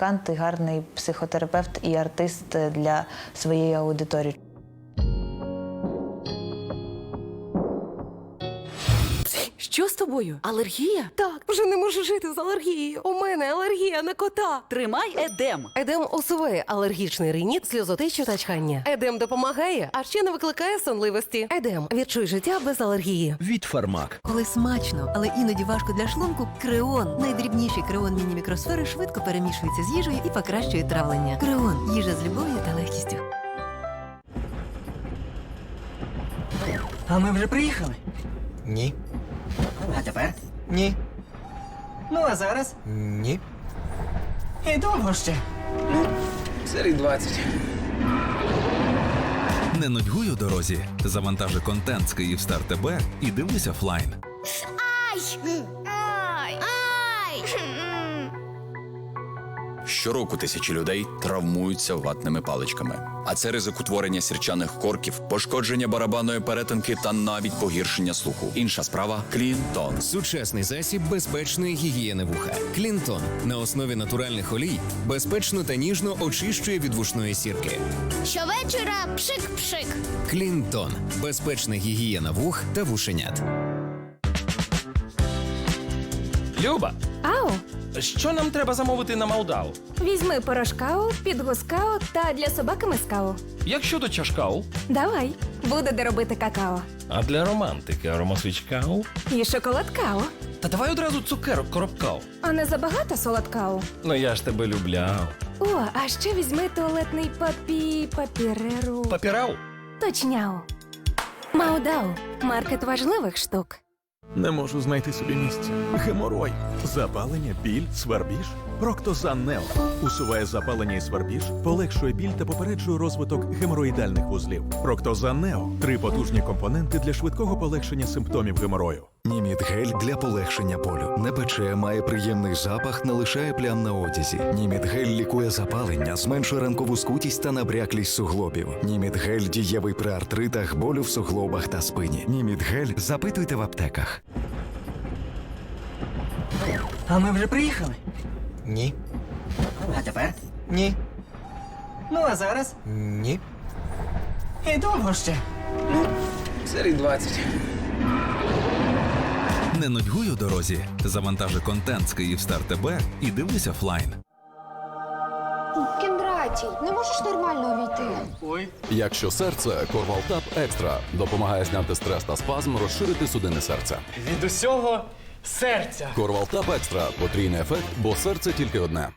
музикант, і гарний психотерапевт і артист для своєї аудиторії. З тобою? Алергія? Так, вже не можу жити з алергією. У мене алергія на кота. Тримай едем. Едем усуває алергічний риніт, сльозотечу та чхання. Едем допомагає, а ще не викликає сонливості. Едем відчуй життя без алергії. від Фармак. Коли смачно, але іноді важко для шлунку, креон. Найдрібніші креон міні-мікросфери швидко перемішуються з їжею і покращує травлення. Креон їжа з любов'ю та легкістю. А ми вже приїхали. Ні. А тепер? Ні. Ну а зараз? Ні. І довго ще. Серій 20. Не нудьгуй у дорозі. Завантажи контент з Київстар ТБ і дивись офлайн. Щороку тисячі людей травмуються ватними паличками. А це ризик утворення сірчаних корків, пошкодження барабанної перетинки та навіть погіршення слуху. Інша справа Клінтон. Сучасний засіб безпечної гігієни вуха. Клінтон на основі натуральних олій безпечно та ніжно очищує від вушної сірки. Щовечора пшик-пшик. Клінтон безпечна гігієна вух та вушенят. Люба, Ау, що нам треба замовити на Молдаву? візьми порошкау, підгускау та для собаки мискау. Як щодо чашкау? Давай, буде де робити какао. А для романтики аромасвічкау? І шоколадкао. Та давай одразу цукерок коробкау. А не забагато солодкао. Ну я ж тебе любляв. О, а ще візьми туалетний папі... папіреру. Папірау? Точняу. Маудау. Маркет важливих штук. Не можу знайти собі місця. Геморой. Запалення, біль, свербіж. Проктозан Нео усуває запалення і свербіж, полегшує біль та попереджує розвиток геморроїдальних вузлів. Проктозан Нео три потужні компоненти для швидкого полегшення симптомів геморою. Німіт гель для полегшення болю. Не пече, має приємний запах, не лишає плям на одязі. Німіт гель лікує запалення, зменшує ранкову скутість та набряклість суглобів. Німіт гель дієвий при артритах, болю в суглобах та спині. Німіт гель запитуйте в аптеках. А ми вже приїхали. Ні. А тепер? Ні. Ну а зараз? Ні. І довго ще. Серій 20. Не нудьгуй у дорозі. Завантажи контент з Київстар ТБ і дивись офлайн. Кіндратій, не можеш нормально увійти? Ой. Якщо серце, Корвалтап Екстра допомагає зняти стрес та спазм, розширити судини серця. Від усього серця. Корвалтап Екстра потрійний ефект, бо серце тільки одне.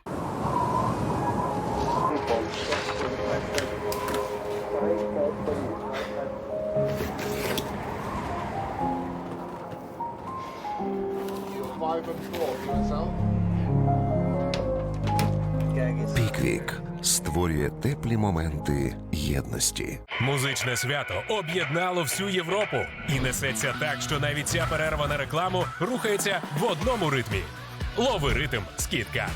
Піквік створює теплі моменти єдності. Музичне свято об'єднало всю Європу і несеться так, що навіть ця перерва на рекламу рухається в одному ритмі. Лови ритм скидка.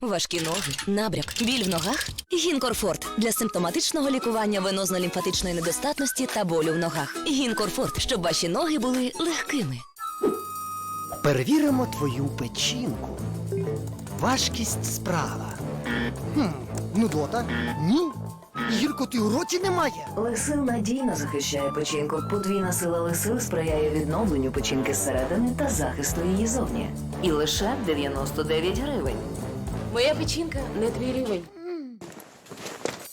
Важкі ноги, набряк, біль в ногах. Гінкорфорт для симптоматичного лікування венозно-лімфатичної недостатності та болю в ногах. Гінкорфорт, щоб ваші ноги були легкими. Перевіримо твою печінку. Важкість справа. Хм, нудота? Ні. Гіркоти у роті немає. Лисил надійно захищає печінку. Подвійна сила лисил сприяє відновленню печінки зсередини та захисту її зовні. І лише 99 гривень. Моя печінка не твій рівень.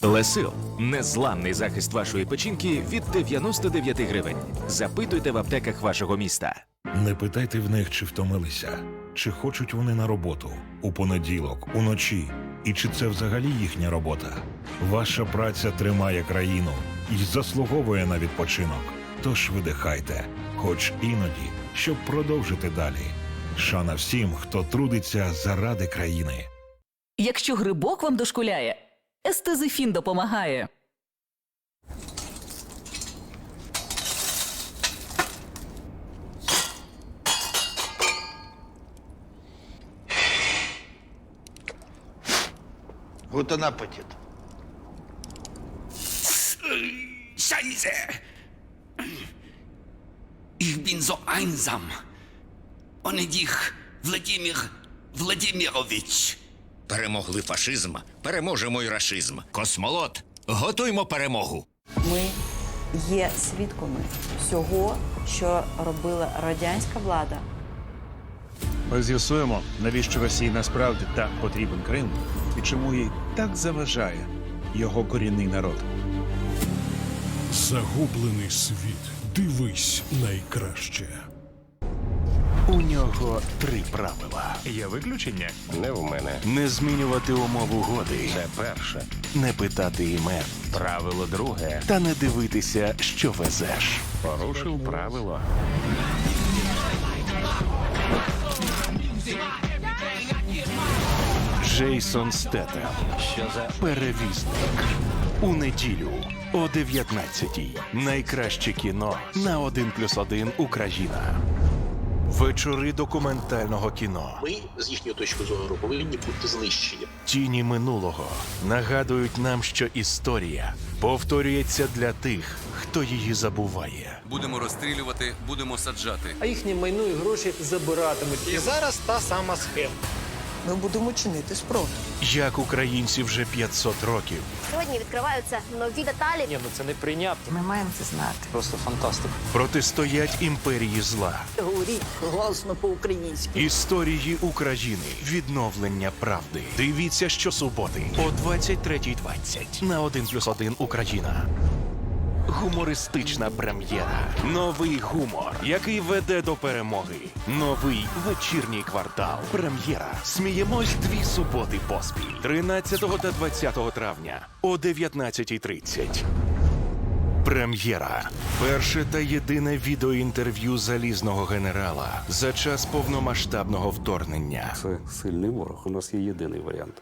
Лесил незламний захист вашої печінки від 99 гривень. Запитуйте в аптеках вашого міста. Не питайте в них, чи втомилися, чи хочуть вони на роботу у понеділок, уночі, і чи це взагалі їхня робота. Ваша праця тримає країну і заслуговує на відпочинок. Тож видихайте, хоч іноді, щоб продовжити далі. Шана всім, хто трудиться заради країни. Якщо грибок вам дошкуляє, естезифін допомагає. Guten Appetit. Scheiße! Ich bin so einsam. Ohne dich, Wladimir Wladimirovich. перемогли фашизм, переможемо й рашизм. Космолот, готуймо перемогу. Ми є свідками всього, що робила радянська влада. Ми з'ясуємо, навіщо Росії насправді так потрібен Крим і чому їй так заважає його корінний народ. Загублений світ. Дивись найкраще. У нього три правила. Є виключення? Не в мене. Не змінювати умов угоди. Це перше. Не питати імен. Правило друге. Та не дивитися, що везеш. Порушив правило. Джейсон Стетем. Що за перевізник? У неділю о 19-й. Найкраще кіно на 1 плюс 1 Україна. Вечори документального кіно. Ми, з їхньої точки зору, повинні бути знищені. Тіні минулого нагадують нам, що історія повторюється для тих, хто її забуває. Будемо розстрілювати, будемо саджати. А їхнє майно і гроші забиратимуть. І зараз та сама схема. Ми будемо чинити спротив. Як українці вже 500 років Сьогодні відкриваються нові деталі. Ні, ну це не прийнятно. Ми маємо це знати. Просто фантастика. протистоять імперії зла. Говоріть голосно по-українськи. Історії України. Відновлення правди. Дивіться щосуботи о 23.20 на 1 плюс 1 Україна. Гумористична прем'єра. Новий гумор, який веде до перемоги. Новий вечірній квартал. Прем'єра. Сміємось дві суботи поспіль. 13 та 20 травня о 19.30. Прем'єра. Перше та єдине відеоінтерв'ю залізного генерала за час повномасштабного вторгнення. Це сильний ворог. У нас є єдиний варіант,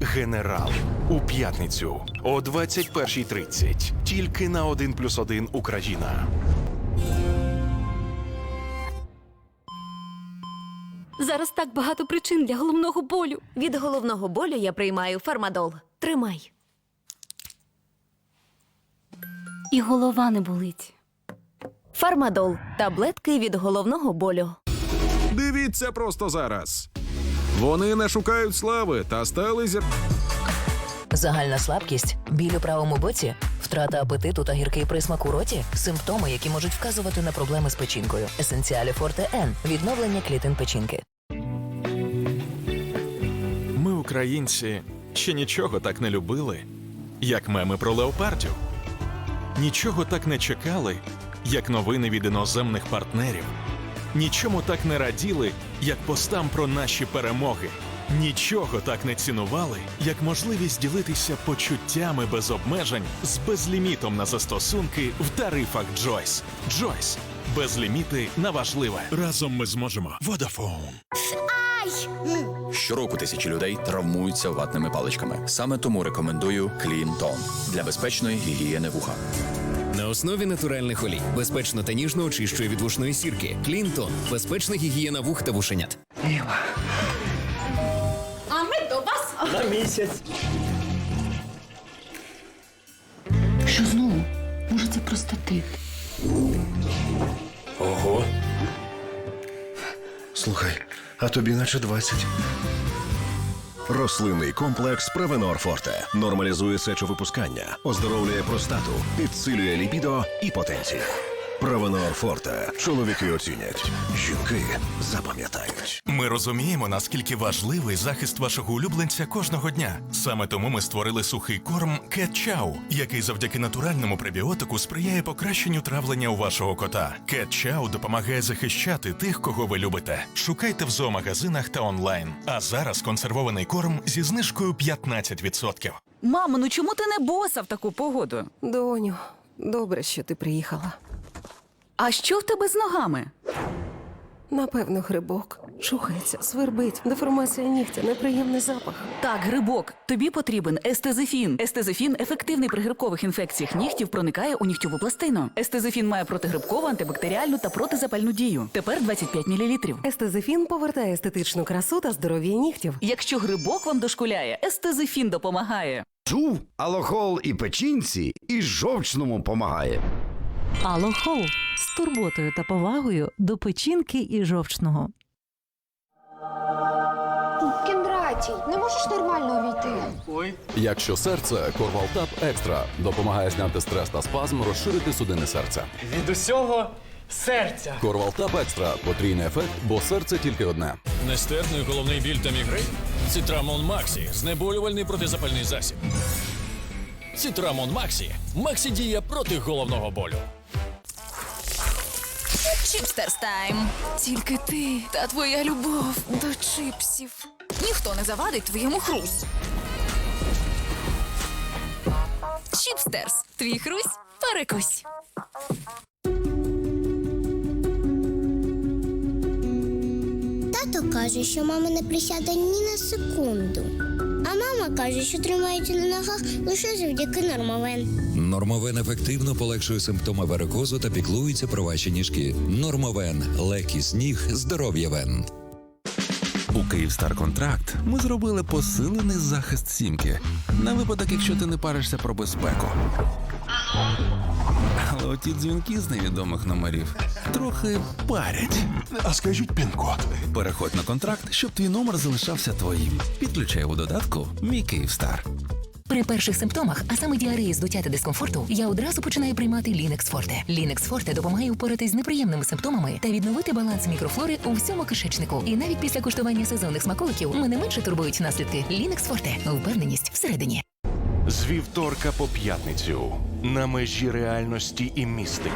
Генерал у п'ятницю о 21.30. Тільки на 1 плюс 1 Україна. Зараз так багато причин для головного болю. Від головного болю я приймаю фармадол. Тримай. І голова не болить. Фармадол таблетки від головного болю. Дивіться просто зараз. Вони не шукають слави та стали зір... Загальна слабкість, біль у правому боці, втрата апетиту та гіркий присмак у роті симптоми, які можуть вказувати на проблеми з печінкою. Есенціалі Форте Н відновлення клітин печінки. Ми, українці, ще нічого так не любили, як меми про леопардів. Нічого так не чекали, як новини від іноземних партнерів. Нічому так не раділи, як постам про наші перемоги. Нічого так не цінували, як можливість ділитися почуттями без обмежень з безлімітом на застосунки в тарифах Джойс. Джойс. Безліміти на важливе. Разом ми зможемо. Водафон. Щороку тисячі людей травмуються ватними паличками. Саме тому рекомендую Клінтон для безпечної гігієни вуха. На основі натуральних олій, безпечно та ніжно очищує від вушної сірки. Клінтон безпечна гігієна вух та вушенят. А ми до вас. На місяць. Що знову? Може, це простатит? Ого. Слухай, а тобі наче 20. Рослинний комплекс Провенор Форте нормалізує сечовипускання, оздоровлює простату, підсилює ліпідо і потенцію. Провенор Форте. Чоловіки оцінять, жінки запам'ятають. Ми розуміємо, наскільки важливий захист вашого улюбленця кожного дня. Саме тому ми створили сухий корм Cat Chow, який завдяки натуральному пребіотику сприяє покращенню травлення у вашого кота. Cat Chow допомагає захищати тих, кого ви любите. Шукайте в зоомагазинах та онлайн. А зараз консервований корм зі знижкою 15%. Мамо, ну чому ти не боса в таку погоду? Доню, добре, що ти приїхала. А що в тебе з ногами? Напевно, грибок. Чухається, свербить, деформація нігтя, неприємний запах. Так, грибок. Тобі потрібен естезифін. Естезифін ефективний при грибкових інфекціях нігтів, проникає у нігтєву пластину. Естезифін має протигрибкову, антибактеріальну та протизапальну дію. Тепер 25 мл. Естезифін повертає естетичну красу та здоров'я нігтів. Якщо грибок вам дошкуляє, естезифін допомагає. Чув, алохол і печінці, і жовчному помагає. Алохол з турботою та повагою до печінки і жовчного. Кіндратій, не можеш нормально увійти? Ой. Якщо серце, Корвалтап Екстра допомагає зняти стрес та спазм, розширити судини серця. Від усього серця. Корвалтап Екстра потрійний ефект, бо серце тільки одне. Нестерпний головний біль та мігрень? Цитрамон Максі знеболювальний протизапальний засіб. Цитрамон Максі. Максі діє проти головного болю. Чіпстерс тайм. Тільки ти та твоя любов до чипсів. Ніхто не завадить твоєму хрус. Чіпстерс. Твій хрусь перекусь. Тато каже, що мама не присяде ні на секунду. Мама каже, що тримається на ногах лише завдяки нормовен. Нормовен ефективно полегшує симптоми варикозу та піклується про ваші ніжки. Нормовен легкість ніг, здоров'я вен. У Київстар Контракт ми зробили посилений захист сімки на випадок, якщо ти не паришся про безпеку. Але оті дзвінки з невідомих номерів трохи парять. А скажіть пін-код. Переходь на контракт, щоб твій номер залишався твоїм. Підключай у додатку Мій Київстар. При перших симптомах, а саме діареї, здуття та дискомфорту, я одразу починаю приймати Лінекс Форте. Лінекс Форте допомагає впоратись з неприємними симптомами та відновити баланс мікрофлори у всьому кишечнику. І навіть після куштування сезонних смаколиків мене менше турбують наслідки. Лінекс Форте впевненість всередині. З вівторка по п'ятницю на межі реальності і містики.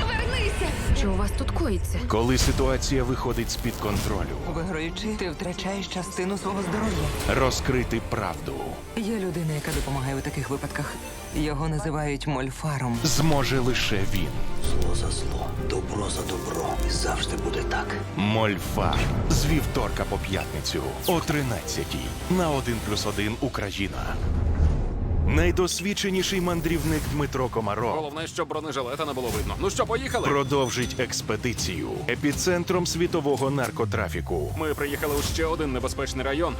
Вернися! Що у вас тут коїться? Коли ситуація виходить з-під контролю, Виграючи, ти втрачаєш частину свого здоров'я. розкрити правду Є людина, яка допомагає у таких випадках. Його називають мольфаром. зможе лише він. Зло за зло, добро за добро. І завжди буде так. Мольфар з вівторка по п'ятницю о 13-й на 1 плюс 1 Україна. Найдосвідченіший мандрівник Дмитро Комаров Головне, щоб бронежилета не було видно. Ну що, поїхали? продовжить експедицію епіцентром світового наркотрафіку Ми приїхали у ще один небезпечний район.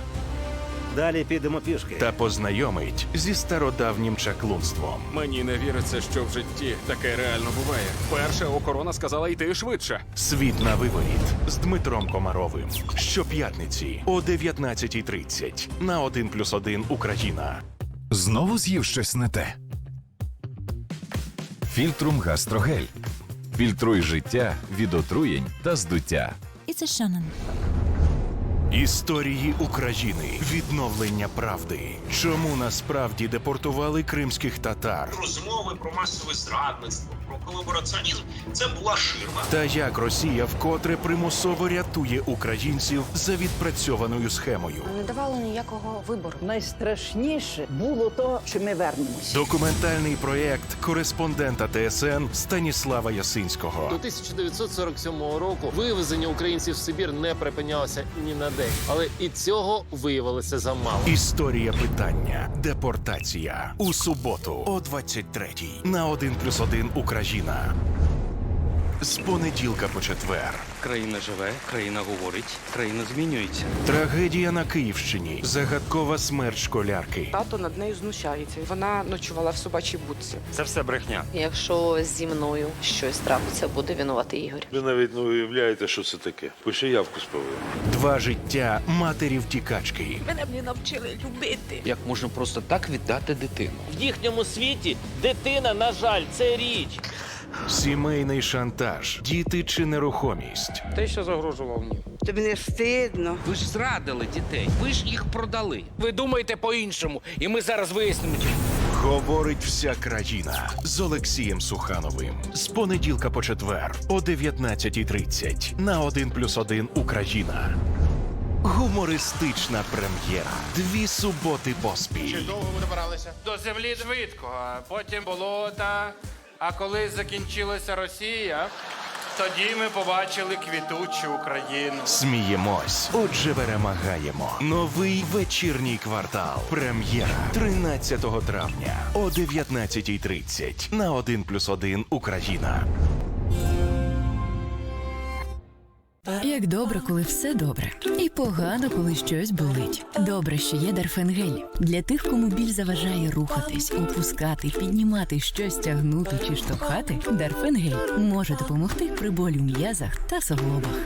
Далі підемо пішки та познайомить зі стародавнім чаклунством. Мені не віриться, що в житті таке реально буває. Перша охорона сказала йти швидше. Світ на виворіт з Дмитром Комаровим. Щоп'ятниці о 19.30 на 1 плюс 1 Україна. Знову з'їв щось не те. Фільтрум гастрогель. Фільтруй життя від отруєнь та здуття. І це Шанан. Історії України. Відновлення правди. Чому насправді депортували кримських татар? розмови про масове зрадництво, колабораціонізм це була ширма. Та як Росія вкотре примусово рятує українців за відпрацьованою схемою? Не давало ніякого вибору. Найстрашніше було то, що ми вернемось. Документальний проєкт кореспондента ТСН Станіслава Ясинського. До 1947 року вивезення українців в Сибір не припинялося ні на день, але і цього виявилося замало. Історія питання. Депортація у суботу о 23-й на 1 плюс 1 Україна. З понеділка по четвер. Країна живе, країна говорить, країна змінюється. Трагедія на Київщині. Загадкова смерть школярки. Тато над нею знущається. Вона ночувала в собачій будці. Це все брехня. Якщо зі мною щось трапиться, буде винуватий Ігор. Ви навіть не уявляєте, що це таке. Пиши явку з. Два життя матері втікачки. Мене б не навчили любити. Як можна просто так віддати дитину? В їхньому світі дитина, на жаль, це річ. Сімейний шантаж. Діти чи нерухомість. Те, що загрожував мені. Тобі не встидно. Ви ж зрадили дітей. Ви ж їх продали. Ви думаєте по-іншому, і ми зараз вияснимо. Говорить вся країна з Олексієм Сухановим. З понеділка по четвер о 19.30 на 1 плюс 1 Україна. Гумористична прем'єра. Дві суботи поспіль. довго ви добиралися? До землі швидко, а потім болота. А коли закінчилася Росія, тоді ми побачили квітучу Україну. Сміємось, отже, перемагаємо. Новий вечірній квартал. Прем'єра 13 травня о 19.30 на 1+,1 Україна. Як добре, коли все добре, і погано, коли щось болить. Добре, що є Дарфенгель для тих, кому біль заважає рухатись, опускати, піднімати щось, тягнути чи штовхати. Дарфенгель може допомогти при болі в м'язах та суглобах.